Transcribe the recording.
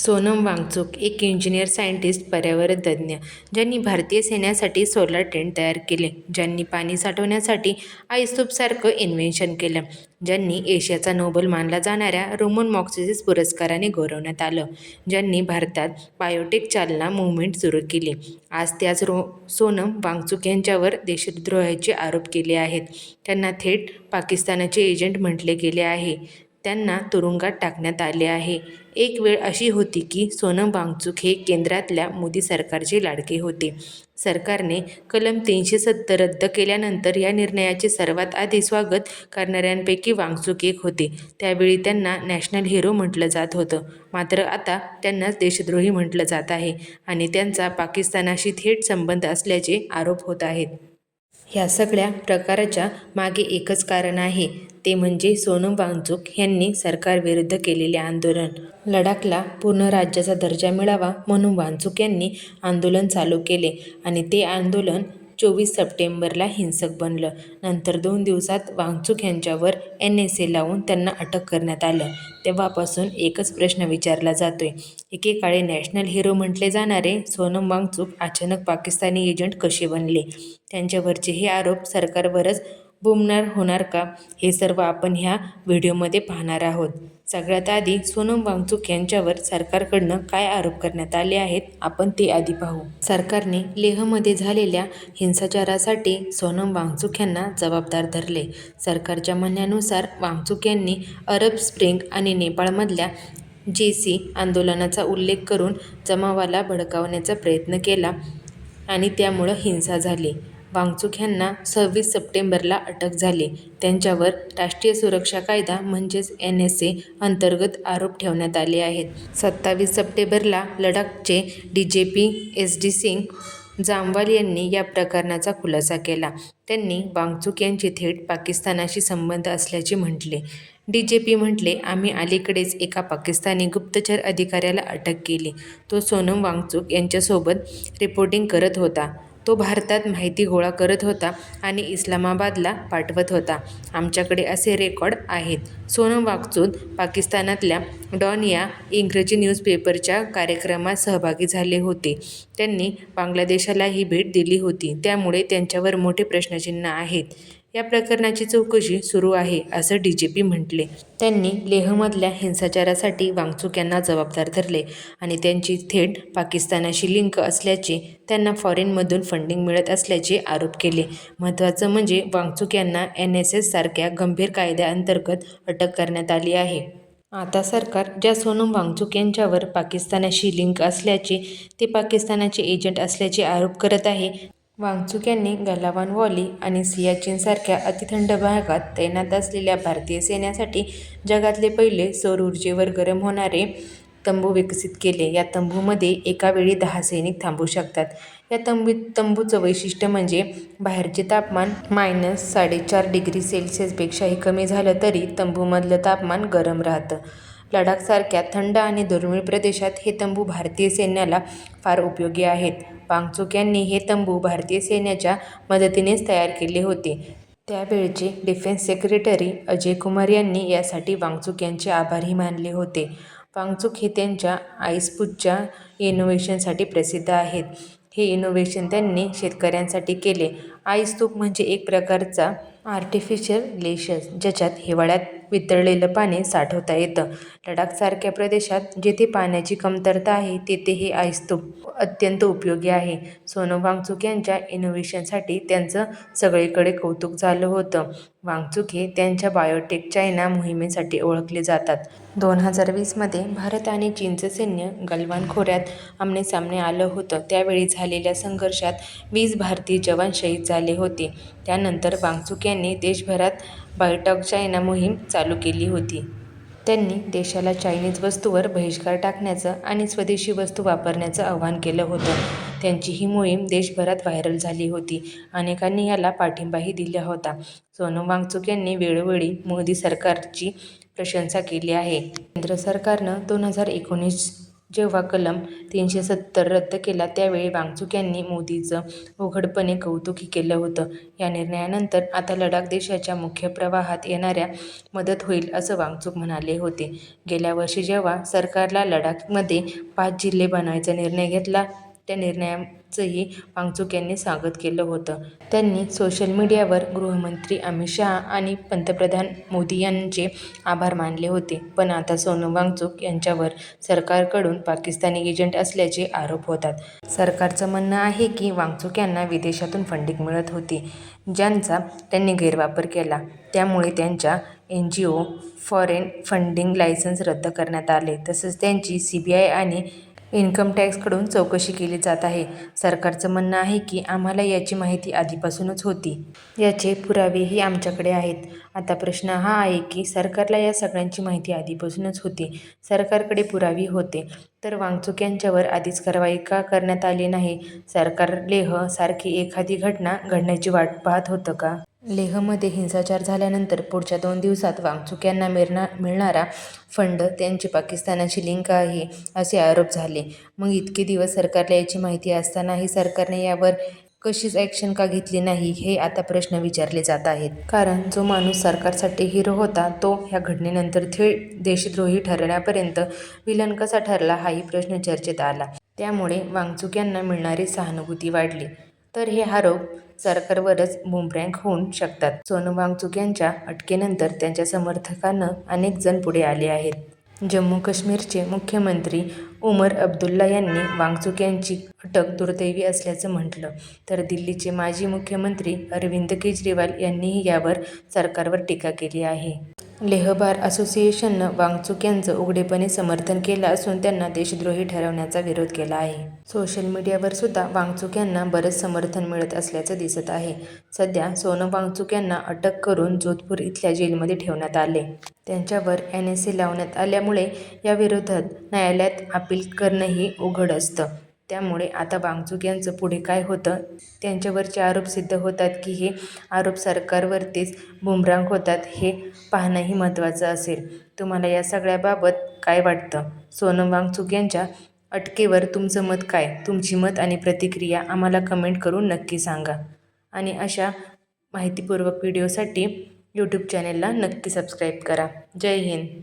सोनम वांगचुक एक engineer scientist पर्यावरण तज्ज्ञ ज्यांनी भारतीय सैन्यासाठी सोलर टेंट तयार केले ज्यांनी पाणी साठवण्यासाठी आईस्तूपसारखं इन्व्हेन्शन केलं ज्यांनी एशियाचा नोबल मानला जाणाऱ्या रोमन मॉक्सिसिस पुरस्काराने गौरवण्यात आलं ज्यांनी भारतात बायोटेक चालना मुवमेंट सुरू केली. आज त्याच रो सोनम वांगचुक यांच्यावर देशद्रोहाचे आरोप केले आहेत. त्यांना थेट पाकिस्तानाचे एजंट म्हटले गेले आहे. त्यांना तुरुंगात टाकण्यात आले आहे. एक वेळ अशी होती की सोनम वांगचूक हे केंद्रातल्या मोदी सरकारचे लाडके होते. सरकारने कलम तीनशे सत्तर रद्द केल्यानंतर या निर्णयाचे सर्वात आधी स्वागत करणाऱ्यांपैकी वांगचूक एक होते. त्यावेळी त्यांना नॅशनल हिरो म्हटलं जात होतं. मात्र आता त्यांनाच देशद्रोही म्हटलं जात आहे आणि त्यांचा पाकिस्तानाशी थेट संबंध असल्याचे आरोप होत आहेत. ह्या सगळ्या प्रकाराच्या मागे एकच कारण आहे. ते म्हणजे सोनम वांगचुक यांनी सरकारविरुद्ध केलेले आंदोलन. लडाखला पूर्ण राज्याचा दर्जा मिळावा म्हणून वांगचुक यांनी आंदोलन चालू केले आणि ते आंदोलन चोवीस सप्टेंबरला हिंसक बनलं. नंतर दोन दिवसात वांगचुक यांच्यावर एन एस ए लावून त्यांना अटक करण्यात आलं. तेव्हापासून एकच प्रश्न विचारला जातोय. एकेकाळी नॅशनल हिरो म्हटले जाणारे सोनम वांगचुक अचानक पाकिस्तानी एजंट कसे बनले? त्यांच्यावरचे हे आरोप सरकारवरच बुमणार होणार का? हे सर्व आपण ह्या व्हिडिओमध्ये पाहणार आहोत. सगळ्यात आधी सोनम वांगचुक यांच्यावर सरकारकडनं काय आरोप करण्यात आले आहेत? आपण ते आधी पाहू. सरकारने लेहमध्ये झालेल्या हिंसाचारासाठी सोनम वांगचुक यांना जबाबदार धरले. सरकारच्या म्हणण्यानुसार वांगचुक यांनी अरब स्प्रिंग आणि नेपाळमधल्या जे सी आंदोलनाचा उल्लेख करून जमावाला भडकावण्याचा प्रयत्न केला आणि त्यामुळं हिंसा झाली. वांगचुक ह्यांना सव्वीस सप्टेंबरला अटक झाली. त्यांच्यावर राष्ट्रीय सुरक्षा कायदा म्हणजेच एन एस ए अंतर्गत आरोप ठेवण्यात आले आहेत. सत्तावीस सप्टेंबरला लडाखचे D G P S D Singh Jamwal यांनी या प्रकरणाचा खुलासा केला. त्यांनी वांगचुक यांचे थेट पाकिस्तानाशी संबंध असल्याचे म्हटले. डी जे पी म्हटले आम्ही अलीकडेच एका पाकिस्तानी गुप्तचर अधिकाऱ्याला अटक केली. तो सोनम वांगचुक यांच्यासोबत रिपोर्टिंग करत होता. तो भारतात माहिती गोळा करत होता आणि इस्लामाबादला पाठवत होता. आमच्याकडे असे रेकॉर्ड आहेत. सोनम वागचूद पाकिस्तानातल्या डॉन या इंग्रजी न्यूजपेपरच्या कार्यक्रमात सहभागी झाले होते. त्यांनी बांगलादेशालाही भेट दिली होती. त्यामुळे त्यांच्यावर मोठे प्रश्नचिन्ह आहेत. या प्रकरणाची चौकशी सुरू आहे असं डी जे पी म्हटले. त्यांनी लेहमधल्या हिंसाचारासाठी वांगचूक यांना जबाबदार धरले आणि त्यांची थेट पाकिस्तानाशी लिंक असल्याचे त्यांना फॉरेनमधून फंडिंग मिळत असल्याचे आरोप केले. महत्त्वाचं म्हणजे वांगचूक यांना एन एस एस सारख्या गंभीर कायद्याअंतर्गत अटक करण्यात आली आहे. आता सरकार ज्या सोनम वांगचूक यांच्यावर पाकिस्तानाशी लिंक असल्याचे ते पाकिस्तानाचे एजंट असल्याचे आरोप करत आहे वांगचुक यांनी गलावान वॉली आणि सियाचीनसारख्या अतिथंड भागात तैनात असलेल्या भारतीय सैन्यासाठी जगातले पहिले सौर ऊर्जेवर गरम होणारे तंबू विकसित केले. या तंबूमध्ये एकावेळी दहा सैनिक थांबू शकतात. या तंबू तंबूचं वैशिष्ट्य म्हणजे बाहेरचे तापमान मायनस साडेचार डिग्री सेल्सिअसपेक्षाही कमी झालं तरी तंबूमधलं तापमान गरम राहतं. लडाखसारख्या थंड आणि दुर्मिळ प्रदेशात हे तंबू भारतीय सैन्याला फार उपयोगी आहेत. वांगचुक यांनी हे तंबू भारतीय सैन्याच्या मदतीनेच तयार केले होते. त्यावेळचे डिफेन्स सेक्रेटरी अजय कुमार यांनी यासाठी वांगचुक यांचे आभारही मानले होते. वांगचुक हे त्यांच्या आईस्पूटच्या इनोव्हेशनसाठी प्रसिद्ध आहेत. हे इनोव्हेशन त्यांनी शेतकऱ्यांसाठी केले. आईस्तूप म्हणजे एक प्रकारचा आर्टिफिशियल लेशस ज्याच्यात हिवाळ्यात वितळलेलं पाणी साठवता येतं. लडाखसारख्या प्रदेशात जेथे पाण्याची कमतरता आहे तेथे हे आईस्तूप अत्यंत उपयोगी आहे. सोनम वांगचुक यांच्या इनोव्हेशनसाठी त्यांचं सगळीकडे कौतुक झालं होतं. वांगचुक हे त्यांच्या बायोटेक चायना मोहिमेसाठी ओळखले जातात. दोन हजार वीसमध्ये भारत आणि चीनचं सैन्य गलवान खोऱ्यात आमनेसामने आलं होतं. त्यावेळी झालेल्या संघर्षात वीस भारतीय जवान शहीद झाले होते. त्यानंतर वांगचुक यांनी देशभरात बायोटॉक चायना मोहीम चालू केली होती. त्यांनी देशाला चायनीज वस्तूवर बहिष्कार टाकण्याचं आणि स्वदेशी वस्तू वापरण्याचं आवाहन केलं होतं. त्यांची ही मोहीम देशभरात व्हायरल झाली होती. अनेकांनी याला पाठिंबाही दिला होता. सोनम वांगचुक यांनी वेळोवेळी मोदी सरकारची प्रशंसा केली आहे. केंद्र सरकारनं दोन हजार एकोणीस जेव्हा कलम तीनशे सत्तर रद्द केला त्यावेळी वांगचुक यांनी मोदीचं उघडपणे कौतुकही केलं होतं. या निर्णयानंतर आता लडाख देशाच्या मुख्य प्रवाहात येणाऱ्या मदत होईल असं वांगचुक म्हणाले होते. गेल्या वर्षी जेव्हा सरकारला लडाखमध्ये पाच जिल्हे बनवायचा निर्णय घेतला त्या निर्णयाचंही वांगचुक यांनी स्वागत केलं होतं. त्यांनी सोशल मीडियावर गृहमंत्री अमित शहा आणि पंतप्रधान मोदी यांचे आभार मानले होते. पण आता सोनम वांगचुक यांच्यावर सरकारकडून पाकिस्तानी एजंट असल्याचे आरोप होतात. सरकारचं म्हणणं आहे की वांगचुक यांना विदेशातून फंडिंग मिळत होती ज्यांचा त्यांनी गैरवापर केला. त्यामुळे त्यांच्या N G O foreign funding licence रद्द करण्यात आले. तसंच त्यांची सी बी आय आणि इन्कम टॅक्सकडून चौकशी केली जात आहे. सरकारचं म्हणणं आहे की आम्हाला याची माहिती आधीपासूनच होती. याचे पुरावेही आमच्याकडे आहेत. आता प्रश्न हा आहे की सरकारला या सगळ्यांची माहिती आधीपासूनच होती. सरकारकडे पुरावे होते. तर वांगचुक यांच्यावर आधीच कारवाई का करण्यात आली नाही? सरकार लेह सारखी एखादी घटना घडण्याची वाट पाहत होतं का? लेहमध्ये हिंसाचार झाल्यानंतर पुढच्या दोन दिवसात वांगचुक यांना मिळणार मिळणारा फंड त्यांची पाकिस्तानाची लिंक आहे असे आरोप झाले. मग इतके दिवस सरकारला याची माहिती असतानाही सरकारने यावर कशीच ॲक्शन का घेतली नाही हे आता प्रश्न विचारले जात आहेत. कारण जो माणूस सरकारसाठी हिरो होता तो ह्या घटनेनंतर थेट देशद्रोही ठरण्यापर्यंत विलन कसा ठरला हाही प्रश्न चर्चेत आला. त्यामुळे वांगचुक यांना मिळणारी सहानुभूती वाढली. तर हे आरोप सरकारवरच बुमरँग होऊ शकतात. सोनू वांगचुक यांच्या अटकेनंतर त्यांच्या समर्थकांना अनेक जण पुढे आले आहेत. जम्मू काश्मीरचे मुख्यमंत्री उमर अब्दुल्ला यांनी वांगचुक यांची अटक दुर्दैवी असल्याचं म्हटलं. तर दिल्लीचे माजी मुख्यमंत्री अरविंद केजरीवाल यांनीही यावर सरकारवर टीका केली आहे. लेहबार असोसिएशननं वांगचुक यांचं उघडेपणे समर्थन केलं असून त्यांना देशद्रोही ठरवण्याचा विरोध केला आहे. सोशल मीडियावर सुद्धा वांगचुक यांना बरंच समर्थन मिळत असल्याचं दिसत आहे. सध्या सोनम वांगचुक यांना अटक करून जोधपूर इथल्या जेलमध्ये ठेवण्यात आले. त्यांच्यावर एन एस ए लावण्यात आल्यामुळे या विरोधात न्यायालयात अपील करणंही उघड असतं. त्यामुळे आता वांगचुक यांचं पुढे काय होतं? त्यांच्यावरचे आरोप सिद्ध होतात की हे आरोप सरकारवरतीच बुमरांग होतात हे पाहणंही महत्त्वाचं असेल. तुम्हाला या सगळ्याबाबत काय वाटतं? सोनम वांगचुक यांच्या अटकेवर तुमचं मत काय? तुमची मत आणि प्रतिक्रिया आम्हाला कमेंट करून नक्की सांगा. आणि अशा माहितीपूर्वक व्हिडिओसाठी यूट्यूब चॅनेलला नक्की सबस्क्राईब करा. जय हिंद.